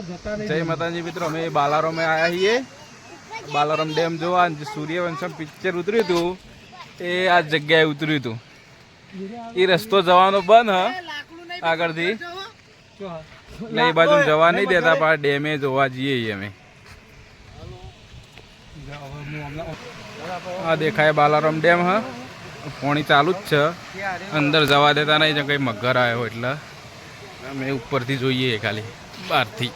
જય માતાજી મિત્રો અમે બાલારામે આવ્યા છીએ. બાલારામ ડેમ જોવા સૂર્યવંશમ પિક્ચર ઉતર્યું હતું એ આ જગ્યાએ ઉતર્યું હતું. એ રસ્તો જવાનો બંધ હ. આગળથી. એટલે એ બાજુ જવા નહીં દેતા પણ ડેમે જોવા જઈએ છીએ અમે. આ દેખાય બાલારામ ડેમ હ. પોણી ચાલુ જ છે. અંદર જવા દેતા નહીં જો કંઈ મગર આવ્યો એટલે. અમે ઉપરથી જોઈએ ખાલી બહારથી.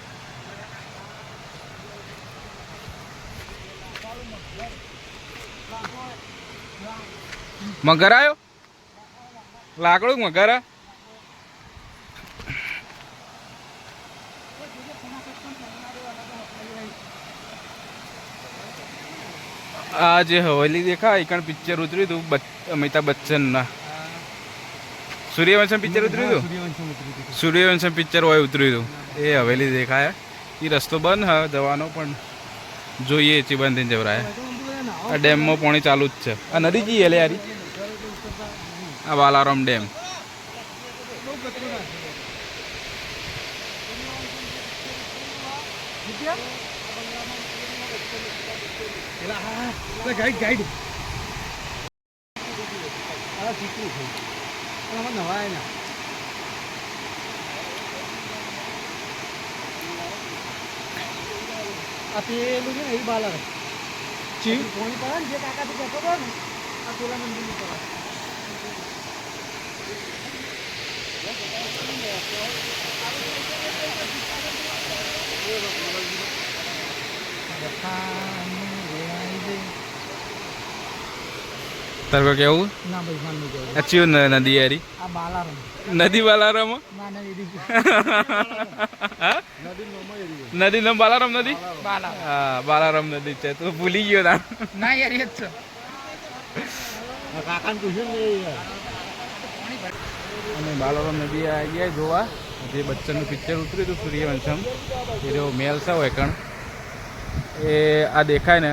મગર આવ્યો લાકડું મગર આ? જે હવેલી દેખાય કણ પિક્ચર ઉતર્યું હતું અમિતાભ અમિતાભ બચ્ચનના. સૂર્યવંશમ પિક્ચર ઉતર્યું હતું સૂર્યવંશમ પિક્ચર હોય ઉતર્યું હતું એ હવેલી દેખાય. એ રસ્તો બંધ હ જવાનો પણ જોઈએ ચીબંધીને જવરાય. આ ડેમમાં પાણી ચાલુ જ છે. આ નદી જી એટલે યારી. આ બાલારામ ડેમ. ગાઈડ ગાઈડ નવાય ના આ પેલું છે ને એ બાલર ચી પોણી પડે ને જે કાકાથી કહેતો હતો ને આ પેલા મંદિર પર તારે કોઈ કેવું? ના ભાઈ માન નહીં કહેવું આ નદી યારી આ બાલારમ. નદી બાલારામ ના ના એરી. નદી નોમાં એરી નદી નામ બાલારામ નદી? બાલા હા બાલારામ નદી છે. તું ભૂલી ગયો ના ના યાર એ જ છે. કાકાને પૂછ્યું ને અને બાલારામ નદી આવી ગયા જોવા. જે બચ્ચનનું પિક્ચર ઉતર્યું હતું સૂર્યવંશમ એ રહ્યો મેલ છે હોય કણ એ આ દેખાય ને.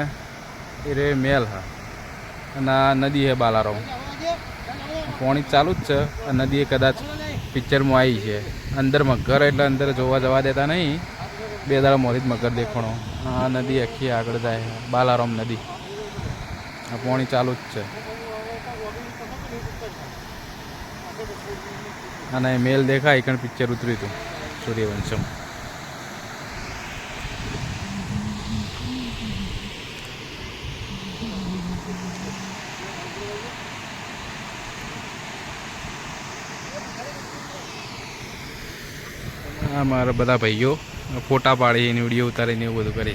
એ રે મેલ હા. અને આ નદી છે બાલારામ. પાણી ચાલુ જ છે. આ નદી કદાચ પિક્ચરમાં આવી છે. અંદર મગર એટલે અંદર જોવા જવા દેતા નહીં. બે દાડા મોરી જ મગર દેખાણો. આ નદી આખી આગળ જાય. બાલારામ નદી. આ પાણી ચાલુ જ છે. અને મેલ દેખાય કણ પિક્ચર ઉતર્યું હતું. સૂર્યવંશમ. આ મારા બધા ભાઈઓ ફોટા પાડીને વીડિયો ઉતારીને એવું બધું કરે.